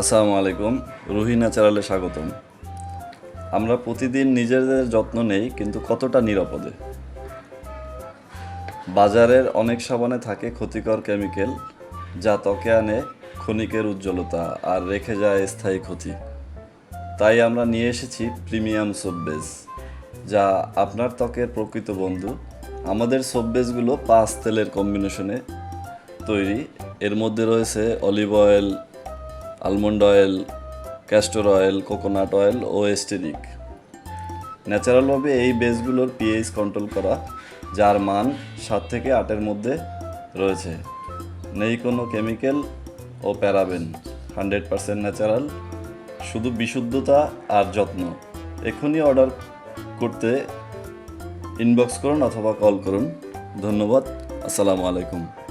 আসসালামু আলাইকুম রুহি ন্যাচারালে স্বাগতম। আমরা প্রতিদিন নিজেদের যত্ন নেই, কিন্তু কতটা নিরাপদে? বাজারের অনেক সাবানে থাকে ক্ষতিকর কেমিক্যাল, যা ত্বকে আনে ক্ষণিকের উজ্জ্বলতা আর রেখে যায় স্থায়ী ক্ষতি। তাই আমরা নিয়ে এসেছি প্রিমিয়াম সোপবেস যা আপনার ত্বকের প্রকৃত বন্ধু। আমাদের সোপ বেসগুলো পাঁচ তেলের কম্বিনেশনে তৈরি। এর মধ্যে রয়েছে olive oil almond oil castor oil coconut oil ও এস্টেরিক ন্যাচারালভাবে এই বেসগুলোর পিএইচ কন্ট্রোল করা, যার মান সাত থেকে আটের মধ্যে রয়েছে। নেই কোনো কেমিক্যাল ও প্যারাবেন হান্ড্রেড পারসেন্ট ন্যাচারাল শুধু বিশুদ্ধতা আর যত্ন। এখনই অর্ডার করতে ইনবক্স করুন অথবা কল করুন। ধন্যবাদ, আসসালামু আলাইকুম।